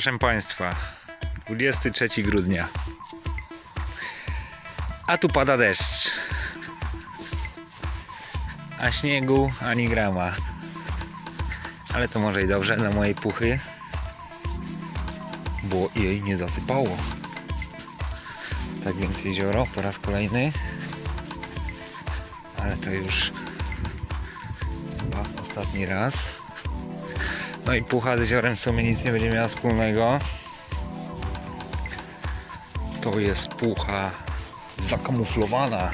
proszę Państwa. 23 grudnia. A tu pada deszcz. A śniegu ani grama. Ale to może i dobrze dla mojej puchy. Bo jej nie zasypało. Tak więc jezioro po raz kolejny. Ale to już chyba ostatni raz. No i pucha z jeziorem w sumie nic nie będzie miała wspólnego. To jest pucha zakamuflowana.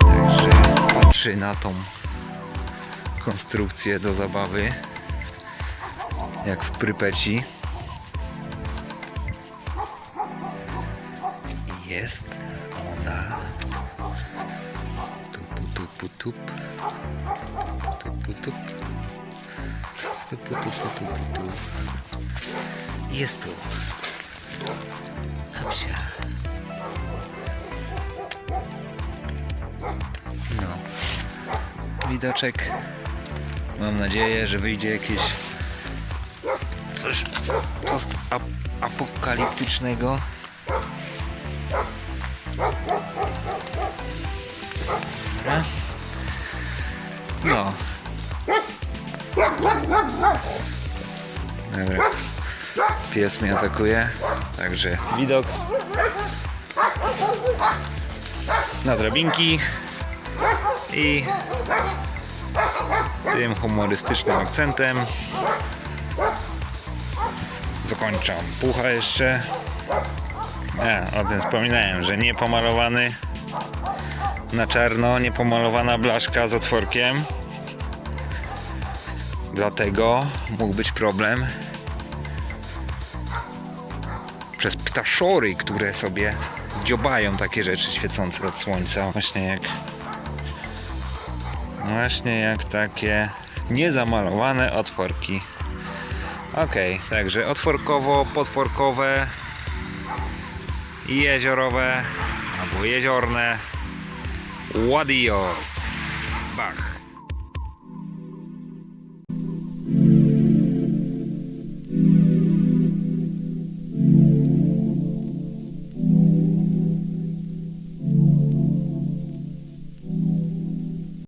Także patrzy na tą konstrukcję do zabawy. Jak w Prypeci. Jest Tup. Jest tu. Hapsia. No. Widoczek. Mam nadzieję, że wyjdzie jakieś coś post-apokaliptycznego. Dobra. No. Pies mnie atakuje, także widok na drabinki i tym humorystycznym akcentem zakończam. Pucha jeszcze. A, o tym wspominałem, że nie pomalowany na czarno, niepomalowana blaszka z otworkiem. Dlatego mógł być problem przez ptaszory, które sobie dziobają takie rzeczy świecące od słońca. Właśnie jak właśnie jak takie niezamalowane otworki. Ok, także otworkowo, potworkowe i jeziorowe albo jeziorne. Wadios. Bach.